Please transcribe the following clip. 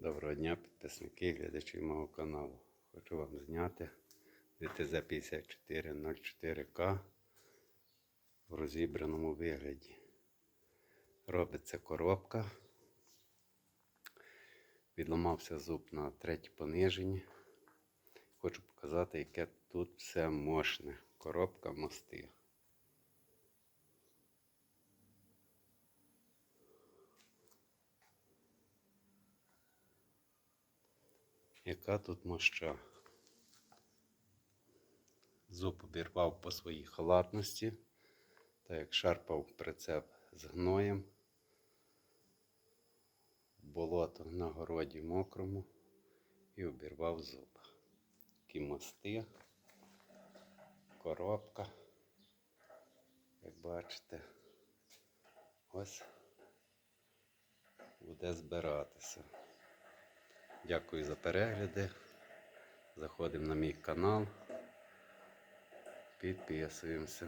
Доброго дня, підписники, глядачі мого каналу. Хочу вам зняти ДТЗ 5404К в розібраному вигляді. Робиться коробка. Відламався зуб на третій пониженні. Хочу показати, яке тут все мощне. Коробка мости. Яка тут моща? Зуб обірвав по своїй халатності, так як шарпав прицеп з гноєм, болото на городі мокрому і обірвав зуб. Такі мости, коробка, як бачите, ось буде збиратися. Дякую за перегляди. Заходимо на мій канал. Підписуємося.